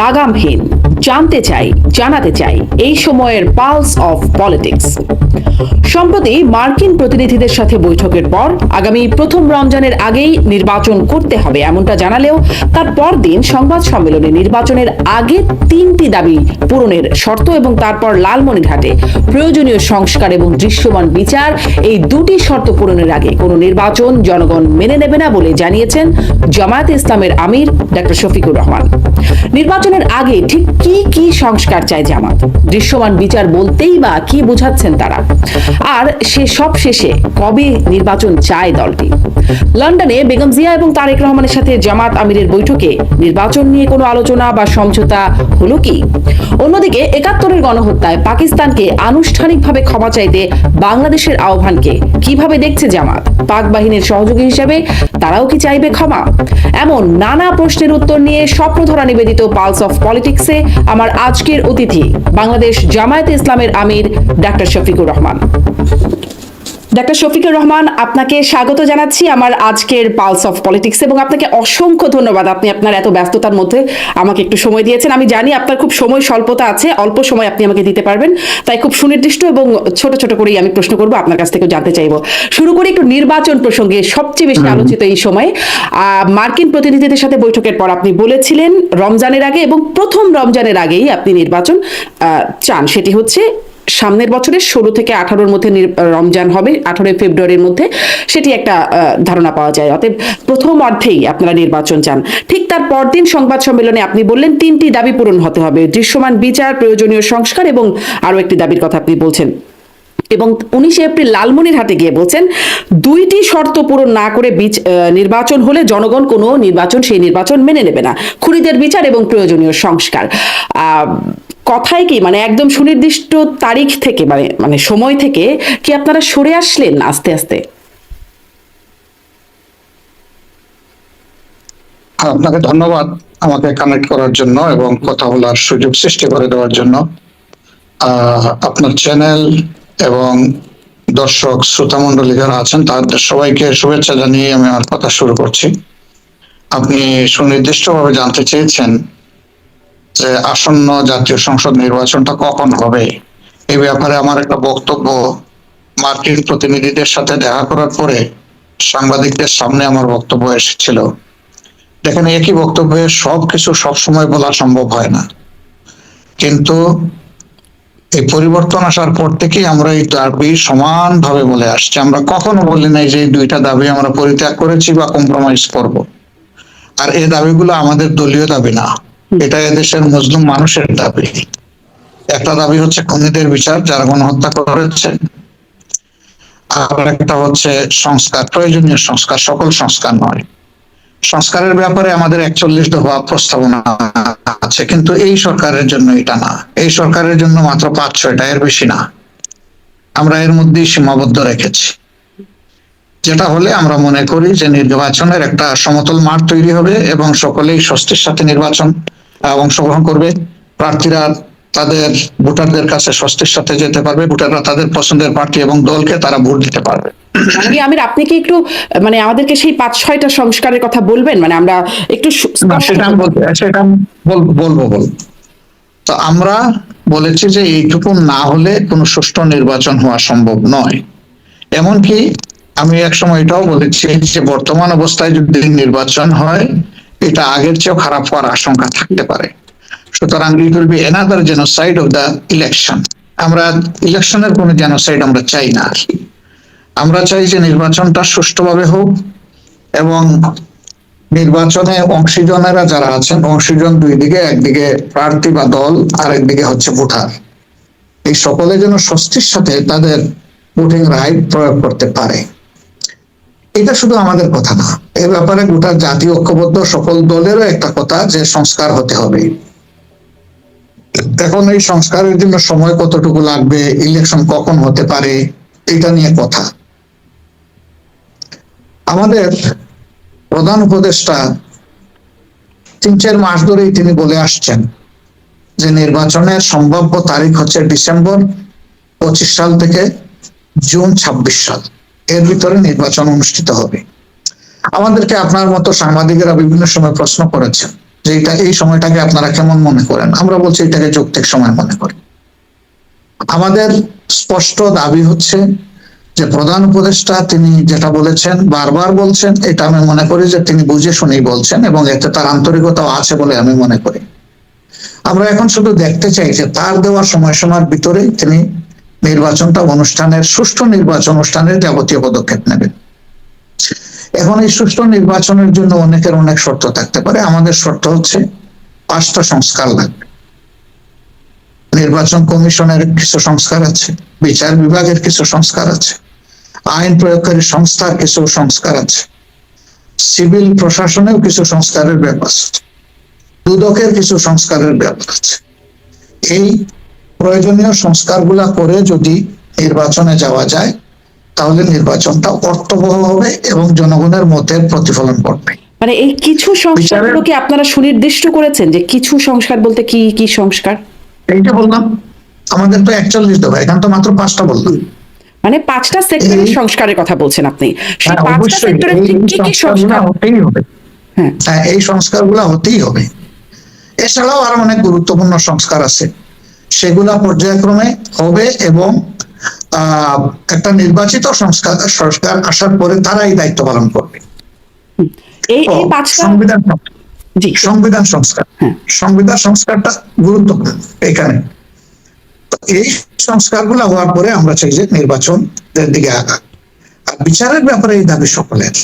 লাগামহীন। জানতে চাই জানাতে চাই এই সময়ের পালস অফ পলিটিক্স। সম্প্রতি মার্কিন প্রতিনিধিদের সাথে বৈঠকের পর আগামী প্রথম রমজানের আগেই নির্বাচন করতে হবে এমনটা জানালেও তার পরদিন সংবাদ সম্মেলনে নির্বাচনের আগে তিনটি দাবি পূরণের শর্ত এবং তারপর লালমনিরহাটে প্রয়োজনীয় সংস্কার এবং দৃশ্যমান বিচার, এই দুটি শর্ত পূরণের আগে কোনো নির্বাচন জনগণ মেনে নেবে না বলে জানিয়েছেন জামায়াত ইসলামের আমির ডক্টর শফিকুর রহমান। নির্বাচনের আগে ঠিক কি কি সংস্কার চায় জামাত? দৃশ্যমান বিচার বলতেই বা কি বোঝাচ্ছেন তারা? আর সে সব শেষে কবে নির্বাচন চায় দলটি? লন্ডনে বেগম জিয়া এবং তারেক রহমানের সাথে জামাত আমিরের বৈঠকে নির্বাচন নিয়ে কোনো আলোচনা বা সমঝোতা হলো কি? অন্যদিকে একাত্তরের গণহত্যায় পাকিস্তানকে আনুষ্ঠানিকভাবে ক্ষমা চাইতে বাংলাদেশের আহ্বানকে কীভাবে দেখছে জামাত? পাক বাহিনীর সহযোগী হিসেবে তারাও কি চাইবে ক্ষমা? এমন নানা প্রশ্নের উত্তর নিয়ে স্বপ্নধরা নিবেদিত পালস অফ পলিটিক্সে আমার আজকের অতিথি বাংলাদেশ জামায়াতে ইসলামের আমির ডাক্তার শফিকুর রহমান। ডাক্তার শফিকুর রহমান আপনাকে স্বাগত জানাচ্ছি আমার আজকের পালস অফ পলিটিক্স এবং আপনাকে অসংখ্য ধন্যবাদ আপনি আপনার এত ব্যস্ততার মধ্যে আমাকে একটু সময় দিয়েছেন। আমি জানি আপনার খুব সময় স্বল্পতা আছে অল্প সময় আপনি আমাকে দিতে পারবেন তাই খুব সুনির্দিষ্ট এবং ছোট ছোট করেই আমি প্রশ্ন করব আপনার কাছ থেকে জানতে চাইব। শুরু করি একটু নির্বাচন প্রসঙ্গে সবচেয়ে বেশি আলোচিত এই সময়। মার্কিন প্রতিনিধিদের সাথে বৈঠকের পর আপনি বলেছিলেন রমজানের আগে এবং প্রথম রমজানের আগেই আপনি নির্বাচন চান। সেটি হচ্ছে সামনের বছরের ষোলো থেকে আঠারোর মধ্যে রমজান হবে, আঠারোই ফেব্রুয়ারির মধ্যে সেটি একটা ধারণা পাওয়া যায়। অতএব প্রথম অর্ধেই আপনারা নির্বাচন চান। ঠিক তার পরদিন সংবাদ সম্মেলনে আপনি বললেন, তিনটি দাবি পূরণ হতে হবে, দৃশ্যমান বিচার, প্রয়োজনীয় সংস্কার এবং আরও একটি দাবির কথা আপনি বলছেন। এবং উনিশে এপ্রিল লালমনির হাতে গিয়ে বলছেন, দুইটি শর্ত পূরণ না করে বিচ- নির্বাচন হলে জনগণ কোনো নির্বাচন, সেই নির্বাচন মেনে নেবে না। খুনিদের বিচার এবং প্রয়োজনীয় সংস্কার। কথায় কি মানে একদম সুনির্দিষ্ট তারিখ থেকে মানে মানে সময় থেকে কি আপনারা সরে আসলেন আস্তে আস্তে? আপনাকে ধন্যবাদ আমাকে কানেক্ট করার জন্য এবং কথা বলার সুযোগ সৃষ্টি করে দেওয়ার জন্য। আপনার চ্যানেল এবং দর্শক শ্রোতা মন্ডলী যারা আছেন, তাদের সবাইকে শুভেচ্ছা জানিয়ে আমি আমার কথা শুরু করছি। আপনি সুনির্দিষ্টভাবে জানতে চেয়েছেন যে আসন্ন জাতীয় সংসদ নির্বাচনটা কখন হবে? এই ব্যাপারে আমার একটা বক্তব্য মার্কিন প্রতিনিধিদের সাথে দেখা করার পরে সাংবাদিকদের সামনে আমার বক্তব্য এসেছিল। দেখেন, একই বক্তব্যে সবকিছু সবসময় বলা সম্ভব হয় না। কিন্তু এই পরিবর্তন আসার পর থেকেই আমরা এই দাবি সমানভাবে বলে আসছি। আমরা কখনো বলি নাই যে এই দুইটা দাবি আমরা পরিত্যাগ করেছি বা কম্প্রোমাইজ করব। আর এই দাবিগুলো আমাদের দলীয় দাবি না। এটা এদেশের মজলুম মানুষের দাবি। একটা দাবি হচ্ছে খুনিদের বিচার যারা গণহত্যা করেছে। আর একটা হচ্ছে সংস্কার, প্রয়োজনীয় সংস্কার, সকল সংস্কার নয়। সংস্কারের ব্যাপারে আমাদের একচল্লিশ দফা প্রস্তাবনা আছে, কিন্তু এই সরকারের জন্য এটা না। এই সরকারের জন্য মাত্র পাঁচ, ছয়টা, এর বেশি না। আমরা এর মধ্যেই সীমাবদ্ধ রেখেছি। যেটা হলে আমরা মনে করি যে নির্বাচনের একটা সমতল মাঠ তৈরি হবে এবং সকলেই স্বস্তির সাথে নির্বাচন অংশগ্রহণ করবে। প্রার্থীরা তাদের ভোটারদের কাছে স্বস্তির সাথে যেতে পারবে। ভোটাররা তাদের পছন্দের প্রার্থী এবং দলকে তারা ভোট দিতে পারবে। আমি আমির আপনি কি একটু মানে আমাদেরকে সেই পাঁচ ছয়টা সংস্কারের কথা বলবেন? মানে আমরা একটু সেটা সেটা বল- বলব বলব তো আমরা বলেছি যে এইটুকু না হলে কোনো সুষ্ঠু নির্বাচন হওয়া সম্ভব নয়। এমনকি আমি এক সময় এটাও বলেছি যে বর্তমান অবস্থায় যদি নির্বাচন হয় এটা আগের চেয়েও খারাপ হওয়ার আশঙ্কা থাকতে পারে। সুতরাং it will be another genocide of the election আমরা ইলেকশনের কোনো জেনোসাইড আমরা চাই না আর। আমরা চাই যে নির্বাচনটা সুষ্ঠুভাবে হোক এবং নির্বাচনে অংশীজনেরা যারা আছেন, অংশীজন দুই দিকে, একদিকে প্রার্থী বা দল আর একদিকে হচ্ছে ভোটার। এই সকলে যেন স্বস্তির সাথে তাদের ভোটিং রাইট প্রয়োগ করতে পারে। এটা শুধু আমাদের কথা না। এ ব্যাপারে গোটা জাতীয় ঐক্যবদ্ধ সকল দলেরও একটা কথা যে সংস্কার হতে হবে। এখন এই সংস্কারের জন্য সময় কতটুকু লাগবে ইলেকশন কখন হতে পারে, এটা নিয়ে কথা। আমাদের প্রধান উপদেষ্টা তিন চার মাস ধরেই তিনি বলে আসছেন যে নির্বাচনের সম্ভাব্য তারিখ হচ্ছে ডিসেম্বর পঁচিশ সাল থেকে জুন ছাব্বিশ সাল। এর ভিতরে নির্বাচন অনুষ্ঠিত হবে। আমাদেরকে আপনার মতো সাংবাদিকেরা বিভিন্ন সময় প্রশ্ন করেছেন যে এটা, এই সময়টাকে আপনারা কেমন মনে করেন? আমরা বলছি এটাকে যৌক্তিক সময় মনে করি। আমাদের স্পষ্ট দাবি হচ্ছে যে প্রধান উপদেষ্টা তিনি যেটা বলেছেন, বারবার বলছেন, এটা আমি মনে করি যে তিনি বুঝে শুনেই বলছেন এবং এতে তার আন্তরিকতাও আছে বলে আমি মনে করি। আমরা এখন শুধু দেখতে চাই যে তার দেওয়া সময়সীমার ভিতরে তিনি নির্বাচনটা অনুষ্ঠানের, সুষ্ঠু নির্বাচন অনুষ্ঠানের যাবতীয় পদক্ষেপ নেবেন এখন এই সুষ্ঠু নির্বাচনের জন্য অনেকের অনেক শর্ত থাকতে পারে। আমাদের শর্ত হচ্ছে পাঁচটা সংস্কার লাগবে। নির্বাচন কমিশনের কিছু সংস্কার আছে, বিচার বিভাগের কিছু সংস্কার আছে, আইন প্রয়োগকারী সংস্থার কিছু সংস্কার আছে, সিভিল প্রশাসনেও কিছু সংস্কারের ব্যাপার আছে, দুদকের কিছু সংস্কারের ব্যাপার আছে। এই প্রয়োজনীয় সংস্কারগুলা করে যদি নির্বাচনে যাওয়া যায় তাহলে নির্বাচনটা অর্থবহ হবে এবং জনগণের মতের প্রতিফলন করবে মানে এই কিছু সংস্কারগুলোকে আপনারা সুনির্দিষ্ট করেছেন যে কিছু সংস্কার বলতে কি কি সংস্কার? এইটা বললাম। আমাদের তো একচল্লিশ দেবো এখানে তো মাত্র পাঁচটা বললাম। মানে পাঁচটা সেক্টরের এই- সংস্কারের কথা বলছেন আপনি। সেই হ্যাঁ, পাঁচটা সেক্টরে এই কি কি সংস্কার? হতেই হবে। হ্যাঁ। হ্যাঁ এই সংস্কারগুলো হতেই হবে। এছাড়াও আরও অনেক গুরুত্বপূর্ণ সংস্কার আছে। সেগুলা পর্যায়ক্রমে হবে এবং একটা নির্বাচিত সংস্কার সরকার আসার পরে তারা এই দায়িত্ব পালন করবে। সংবিধান সংবিধান সংস্কার। হ্যাঁ। সংবিধান সংস্কারটা গুরুত্বপূর্ণ এখানে। এই সংস্কারগুলো হওয়ার পরে আমরা চাই যে নির্বাচনের দিকে আগা আর বিচারের ব্যাপারে এই দাবি সকলের।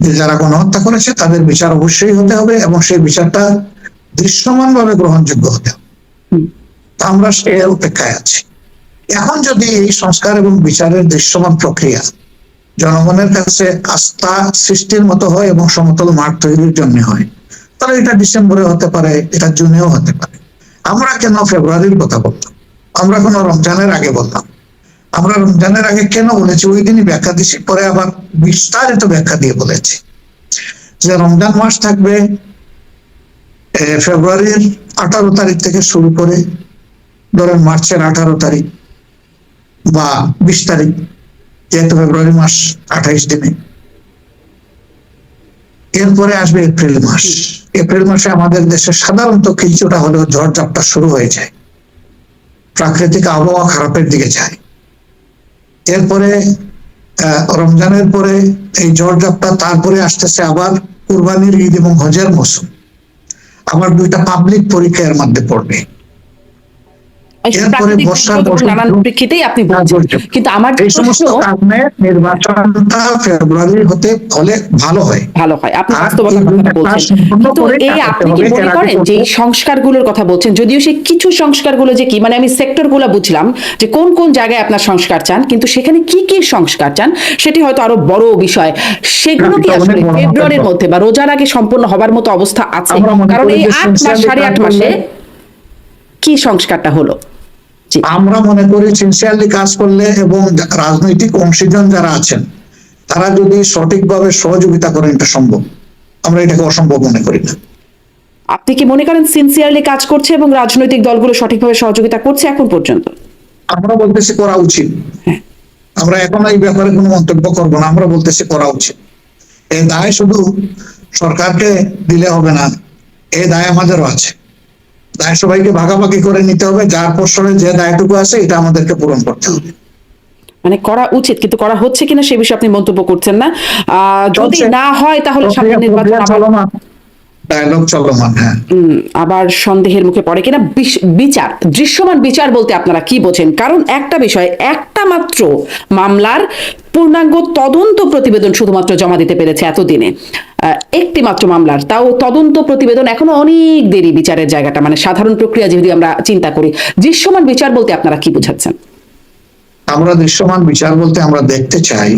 যে যারা গণহত্যা করেছে তাদের বিচার অবশ্যই হতে হবে এবং সেই বিচারটা দৃশ্যমান ভাবে গ্রহণযোগ্য হতে হবে। আমরা সে অপেক্ষায় আছি। এখন যদি এই সংস্কার এবং বিচারের দৃশ্যমান প্রক্রিয়া জনগণের কাছে আস্থা সৃষ্টির মতো হয় এবং সমতল মাঠ তৈরির জন্য হয়, তাহলে এটা ডিসেম্বরে হতে পারে, এটা জুনেও হতে পারে। আমরা কেন ফেব্রুয়ারির কথা বললাম? আমরা কোনো রমজানের আগে বললাম। আমরা রমজানের আগে কেন বলেছি? ওই দিনই ব্যাখ্যা দিছি, পরে আবার বিস্তারিত ব্যাখ্যা দিয়ে বলেছি যে রমজান মাস থাকবে ফেব্রুয়ারির আঠারো তারিখ থেকে শুরু করে ধরেন মার্চের আঠারো তারিখ বা বিশ তারিখ যেহেতু ফেব্রুয়ারি মাস আঠাইশ দিনে। এরপরে আসবে এপ্রিল মাস। এপ্রিল মাসে আমাদের দেশে সাধারণত কিছুটা হলেও ঝড়ঝাপটা শুরু হয়ে যায়। প্রাকৃতিক আবহাওয়া খারাপের দিকে যায়। এরপরে আহ, রমজানের পরে এই ঝড়ঝাপটা তারপরে আসতেছে আবার কুরবানির ঈদ এবং হজের মৌসুম। আবার দুইটা পাবলিক পরীক্ষা এর মধ্যে পড়বে। নানান প্রেক্ষিতেই আপনি বলছেন। কিন্তু আমার এই সমস্ত কারণে নির্বাচনটা ফেব্রুয়ারি হতে হলে ভালো হয়। ভালো হয়। আপনি বাস্তবতার কথা বলছেন। কিন্তু এই আপনি কি মনে করেন যে সংস্কারগুলোর কথা বলছেন? যদিও সেই কিছু সংস্কারগুলো যে কি মানে আমি সেক্টরগুলো বুঝলাম যে কোন কোন জায়গায় আপনার সংস্কার চান কিন্তু সেখানে কি কি সংস্কার চান সেটি হয়তো আরও বড় বিষয়। সেগুলো কি আসলে ফেব্রুয়ারির মধ্যে বা রোজার আগে সম্পূর্ণ হবার মতো অবস্থা আছে? কারণ এই আট মাস সাড়ে আট মাসে কি সংস্কারটা হলো? আমরা মনে করি সিনসিয়ারলি কাজ করলে এবং রাজনৈতিক অংশীজন যারা আছেন তারা যদি সঠিকভাবে সহযোগিতা করেন এটা সম্ভব। আমরা এটাকে অসম্ভব মনে করি না। আপনি কি মনে করেন সিনসিয়ারলি কাজ করছে এবং রাজনৈতিক দলগুলো সঠিকভাবে সহযোগিতা করছে এখন পর্যন্ত? আমরা বলতেছি করা উচিত। আমরা এখন এই ব্যাপারে কোনো মন্তব্য করব না আমরা বলতেছি করা উচিত। এই দায় শুধু সরকারকে দিলে হবে না এই দায় আমাদেরও আছে। দায় সবাইকে ভাগাভাগি করে নিতে হবে যার পশ্রয়ে যে দায়টুকু আছে এটা আমাদেরকে পূরণ করতে হবে। মানে করা উচিত কিন্তু করা হচ্ছে কিনা সে বিষয়ে আপনি মন্তব্য করছেন না। যদি না হয় তাহলে সামনে নির্বাচন ডায়লগ চলমান হ্যাঁ। আবার সন্দেহের মুখে পড়ে কিনা? বিচার দৃশ্যমান বিচার বলতে আপনারা কি বোঝেন? কারণ একটা বিষয় একটা মাত্র মামলার পূর্ণাঙ্গ তদন্ত প্রতিবেদন শুধুমাত্র জমা দিতে পেরেছে এতদিনে। একটি মাত্র মামলার তাও তদন্ত প্রতিবেদন এখনও অনেক দেরি বিচারের জায়গাটা মানে সাধারণ প্রক্রিয়া যদি আমরা চিন্তা করি। দৃশ্যমান বিচার বলতে আপনারা কি বোঝাচ্ছেন? আমরা দৃশ্যমান বিচার বলতে আমরা দেখতে চাই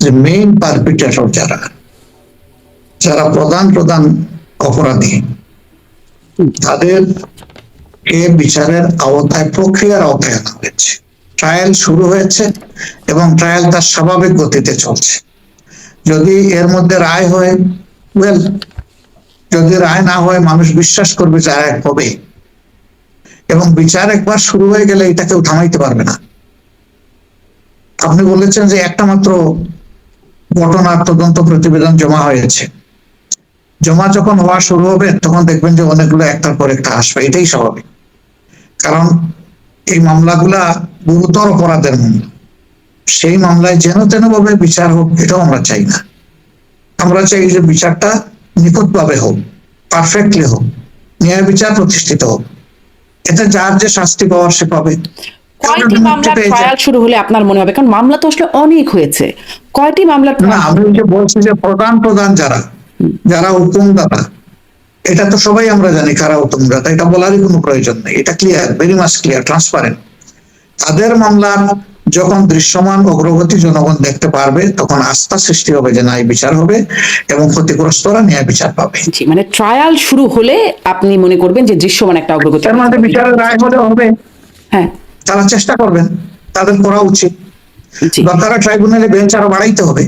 যে মেইন পারপিটেটর যারা যারা প্রধান প্রধান অপরাধী তাদের কে বিচারের আওতায় প্রক্রিয়ার আওতায় আনা হয়েছে। ট্রায়াল শুরু হয়েছে এবং ট্রায়াল তার স্বাভাবিক গতিতে চলছে। যদি এর মধ্যে রায় হয় ওয়েল যদি রায় না হয়, মানুষ বিশ্বাস করবে যে রায় হবে। এবং বিচার একবার শুরু হয়ে গেলে এটা কেউ থামাইতে পারবে না। আপনি বলেছেন যে একটা মাত্র ঘটনার তদন্ত প্রতিবেদন জমা হয়েছে। জমা যখন হওয়া শুরু হবে, তখন দেখবেন যে অনেকগুলো একটার পর একটা আসবে। এটাই স্বাভাবিক। কারণ এই মামলাগুলা গুরুতর অপরাধের মামলা সেই মামলায় যেন তেন ভাবে বিচার হোক, এটাও আমরা চাই না। আমরা চাই যে বিচারটা নিখুঁতভাবে হোক পারফেক্টলি হোক ন্যায় বিচার প্রতিষ্ঠিত হোক। এতে যার যে শাস্তি পাওয়ার সে পাবে। কয়টি মামলার ট্রায়াল শুরু হলে আপনার মনে হবে? কারণ মামলা তো আসলে অনেক হয়েছে। কয়টি মামলার না আমি যে বলছি যে প্রধান প্রধান যারা যারা হুকুমদাতা এটা তো সবাই আমরা জানি কারা হুকুমদাতা এটা বলারই কোনো প্রয়োজন নেই। এটা clear very much clear transparent তাদের মামলার যখন দৃশ্যমান অগ্রগতি জনগণ দেখতে পারবে তখন আস্থা সৃষ্টি হবে যে ন্যায় বিচার হবে এবং ক্ষতিগ্রস্তরা ন্যায় বিচার পাবে। জি মানে ট্রায়াল শুরু হলে আপনি মনে করবেন যে দৃশ্যমান একটা অগ্রগতি তার মধ্যে বিচারের রায় হলে হবে। হ্যাঁ। তারা চেষ্টা করবেন তাদের করা উচিত। জি। দরকার ট্রাইব্যুনালে বেঞ্চ আরও বাড়াইতে হবে।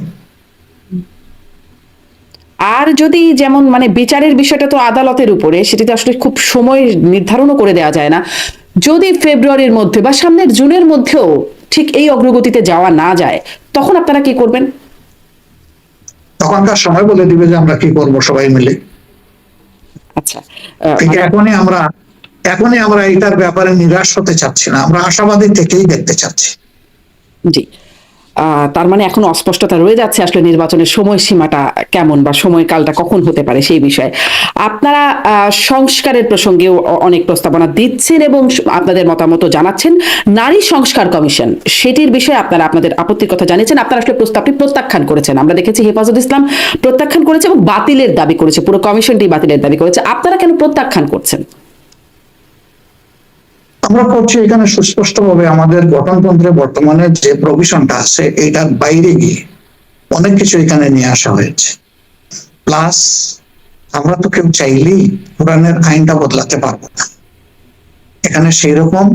আর যদি যেমন মানে বিচারের বিষয়টা তো আদালতের উপরে সেটিতে আসলে খুব সময় নির্ধারণও করে দেওয়া যায় না। যদি ফেব্রুয়ারির মধ্যে বা সামনের জুনের মধ্যেও ঠিক এই অগ্রগতিতে যাওয়া না যায় তখন আপনারা কি করবেন? তখনকার সময় বলে দিবে যে আমরা কি করব সবাই মিলে। আচ্ছা এখনই আমরা এখনই আমরা এটার ব্যাপারে নিরাশ হতে চাচ্ছি না। আমরা আশাবাদী থেকেই দেখতে চাচ্ছি। জি তার মানে এখন অস্পষ্টতা রয়ে যাচ্ছে আসলে নির্বাচনের সময়সীমাটা কেমন বা সময়কালটা কখন হতে পারে সেই বিষয়ে। আপনারা সংস্কারের প্রসঙ্গেও অনেক প্রস্তাবনা দিচ্ছেন এবং আপনাদের মতামত জানাচ্ছেন। নারী সংস্কার কমিশন, সেটির বিষয়ে আপনারা আপনাদের আপত্তির কথা জানিয়েছেন। আপনারা আসলে প্রস্তাবটি প্রত্যাখ্যান করেছেন। আমরা দেখেছি হেফাজত ইসলাম প্রত্যাখ্যান করেছে এবং বাতিলের দাবি করেছে। পুরো কমিশনটি বাতিলের দাবি করেছে। আপনারা কেন প্রত্যাখ্যান করছেন? আমরা করছি এখানে সুস্পষ্ট ভাবে আমাদের গঠনতন্ত্রে বর্তমানে যে প্রভিশনটা আছে এটার বাইরে গিয়ে অনেক কিছু এখানে নিয়ে আসা হয়েছে। প্লাস আমরা তো কেউ চাইলেই কোরআনের আইনটা বদলাতে পারব না। এখানে সেই রকম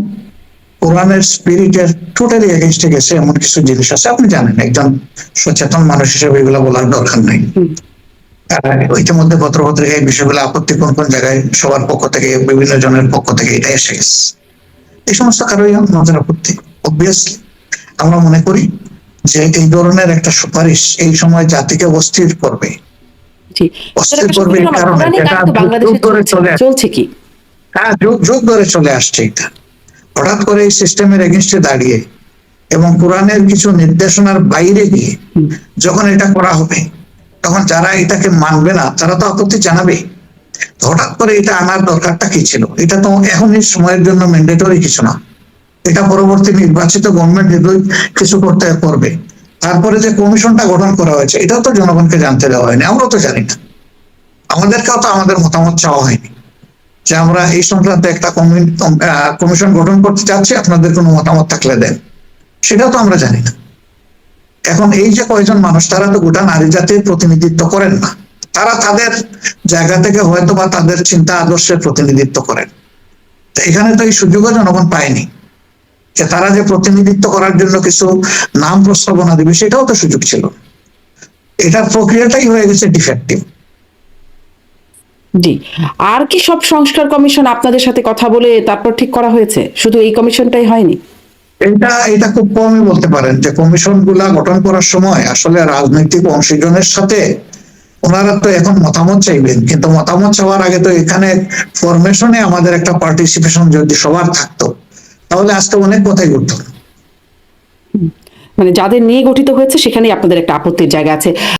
কোরআনের স্পিরিটের টোটালি এগেনস্টে গেছে এমন কিছু জিনিস আছে আপনি জানেন একজন সচেতন মানুষ হিসেবে এগুলো বলার দরকার নেই। ইতিমধ্যে পত্রপত্রিকায় বিষয়গুলো আপত্তি কোন কোন জায়গায় সবার পক্ষ থেকে বিভিন্ন জনের পক্ষ থেকে এটা এসে গেছে। এই সমস্ত কারোই আমাদের আপত্তি অবভিয়াসলি আমরা মনে করি যে এই ধরনের একটা সুপারিশ এই সময় জাতিকে অস্থির করবে। অস্থির করবে কারণে। চলছে- কি? হ্যাঁ যুগ যুগ ধরে চলে আসছে এটা। হঠাৎ করে এই সিস্টেমের এগেনস্টে দাঁড়িয়ে এবং কোরআনের কিছু নির্দেশনার বাইরে গিয়ে যখন এটা করা হবে তখন যারা এটাকে মানবে না তারা তো আপত্তি জানাবে। হঠাৎ করে এটা আনার দরকারটা কি ছিল? এটা তো এখনই সময়ের জন্য ম্যান্ডেটরি কিছু না। এটা পরবর্তী নির্বাচিত গভর্নমেন্ট কিছু করতে করবে তারপরে যে কমিশনটা গঠন করা হয়েছে, এটাও তো জনগণকে জানতে দেওয়া হয়নি। আমরাও তো জানি না। আমাদেরকেও তো আমাদের মতামত চাওয়া হয়নি যে আমরা এই সংক্রান্ত একটা কমিশন গঠন করতে চাচ্ছি, আপনাদের কোনো মতামত থাকলে দেন। সেটাও তো আমরা জানি না। এখন এই যে কয়জন মানুষ, তারা তো গোটা নারী জাতির প্রতিনিধিত্ব করেন না। তারা তাদের জায়গা থেকে হয়তো বা তাদের চিন্তা আদর্শের প্রতিনিধিত্ব করেন। এখানে তো এই সুযোগও জনগণ পায়নি যে তারা যে প্রতিনিধিত্ব করার জন্য কিছু নাম প্রস্তাবনা দিবে সেটাও তো সুযোগ ছিল। এটার প্রক্রিয়াটাই হয়ে গেছে ডিফেক্টিভ জি। আর কি সব সংস্কার কমিশন আপনাদের সাথে কথা বলে তারপর ঠিক করা হয়েছে? শুধু এই কমিশনটাই হয়নি? এটা এটা খুব কমই বলতে পারেন যে কমিশনগুলা গঠন করার সময় আসলে রাজনৈতিক অংশীজনের সাথে ওনারা তো এখন মতামত চাইবেন, কিন্তু মতামত চাওয়ার আগে তো এখানে ফরমেশনে আমাদের একটা পার্টিসিপেশন যদি সবার থাকতো, তাহলে আজকে অনেক কথাই ঘটতো। মানে যাদের নিয়ে গঠিত হয়েছে, সেখানেই আপনাদের একটা আপত্তির জায়গা আছে